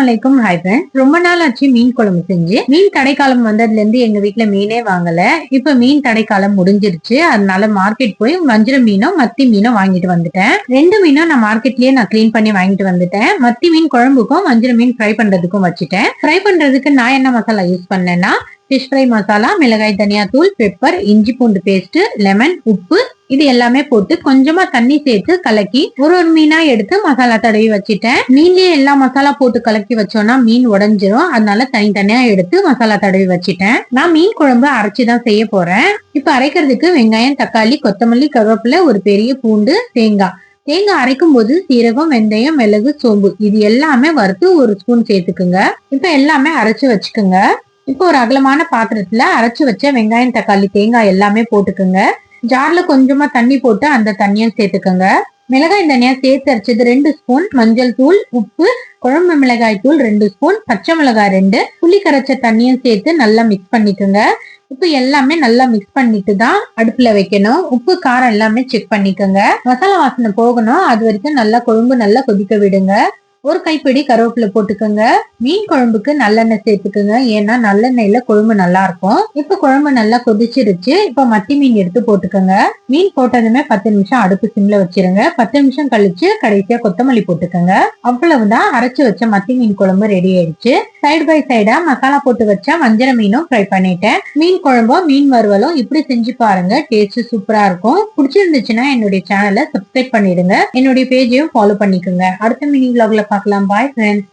வலைக்கும் hi friends ரொம்ப நாள் ஆச்சு மீன் குழம்பு செஞ்சு. மீன் தடைக்காலம் வந்ததுல இருந்து எங்க வீட்ல மீனே வாங்கல. இப்ப மீன் தடைக்காலம் முடிஞ்சிருச்சு. அதனால மார்க்கெட் போய் வஞ்சிர மீனும் மத்தி மீனும் வாங்கிட்டு வந்துட்டேன். ரெண்டு மீனும் நான் மார்க்கெட்லயே நான் க்ளீன் பண்ணி வாங்கிட்டு வந்துட்டேன். மத்தி மீன் குழம்புக்கும் வஞ்சிர மீன் ஃப்ரை பண்றதுக்கும் வச்சுட்டேன். ஃப்ரை பண்றதுக்கு நான் என்ன மசாலா யூஸ் பண்ணேன்னா ஃபிஷ் ஃப்ரை மசாலா மிளகாய் தனியா தூள் பெப்பர் இஞ்சி பூண்டு பேஸ்ட் லெமன் உப்பு இது எல்லாமே போட்டு கொஞ்சமா தண்ணி சேர்த்து கலக்கி ஒரு ஒரு மீனா எடுத்து மசாலா தடவி வச்சுட்டேன். மீன்லயே எல்லா மசாலா போட்டு கலக்கி வச்சோம்னா மீன் உடஞ்சிரும். அதனால தனித்தனியா எடுத்து மசாலா தடவி வச்சுட்டேன். நான் மீன் குழம்பு அரைச்சுதான் செய்ய போறேன். இப்ப அரைக்கிறதுக்கு வெங்காயம் தக்காளி கொத்தமல்லி கருவேப்பிலை ஒரு பெரிய பூண்டு தேங்காய். தேங்காய் அரைக்கும் போது சீரகம் வெந்தயம் மிளகு சோம்பு. இது எல்லாமே வறுத்து ஒரு ஸ்பூன் சேர்த்துக்குங்க. இப்ப எல்லாமே அரைச்சு வச்சுக்குங்க. இப்போ ஒரு அகலமான பாத்திரத்துல அரைச்சு வச்ச வெங்காயம் தக்காளி தேங்காய் எல்லாமே போட்டுக்கோங்க. ஜார்ல கொஞ்சமா தண்ணி போட்டு அந்த தண்ணியும் சேர்த்துக்கோங்க. மிளகாய் தனியா சேர்த்து அரைச்சது ரெண்டு ஸ்பூன் மஞ்சள் தூள் உப்பு குழம்பு மிளகாய் தூள் ரெண்டு ஸ்பூன் பச்சை மிளகாய் ரெண்டு. புளி கரைச்ச தண்ணியும் சேர்த்து நல்லா மிக்ஸ் பண்ணிக்கோங்க. உப்பு எல்லாமே நல்லா மிக்ஸ் பண்ணிட்டு தான் அடுப்புல வைக்கணும். உப்பு காரம் எல்லாமே செக் பண்ணிக்கோங்க. மசாலா வாசனை போகணும். அது வரைக்கும் நல்லா குழம்பு நல்லா கொதிக்க விடுங்க. ஒரு கைப்பிடி கருவேப்பிலை போட்டுக்கோங்க. மீன் குழம்புக்கு நல்லெண்ணெய் சேர்த்துக்கோங்க. ஏன்னா நல்லெண்ணெயில குழம்பு நல்லா இருக்கும். இப்ப குழம்பு நல்லா கொதிச்சிருச்சு. இப்ப மத்தி மீன் எடுத்து போட்டுக்கோங்க. மீன் போட்டதுமே பத்து நிமிஷம் அடுப்பு சிம்ல வச்சிருங்க. பத்து நிமிஷம் கழிச்சு கடைசியா கொத்தமல்லி போட்டுக்கோங்க. அவ்வளவுதான் அரைச்சு வச்ச மத்தி மீன் குழம்பு ரெடி ஆயிடுச்சு. சைடு பை சைடா மசாலா போட்டு வச்சா வஞ்சர மீனும் ஃப்ரை பண்ணிட்டேன். மீன் குழம்பும் மீன் வறுவலும் இப்படி செஞ்சு பாருங்க. டேஸ்ட் சூப்பரா இருக்கும். பிடிச்சிருந்துச்சுன்னா என்னுடைய சேனலை சப்ஸ்கிரைப் பண்ணிடுங்க. என்னுடைய பேஜையும் ஃபாலோ பண்ணிக்கோங்க. அடுத்த மினி vlogல பார்க்கலாம். Bye friends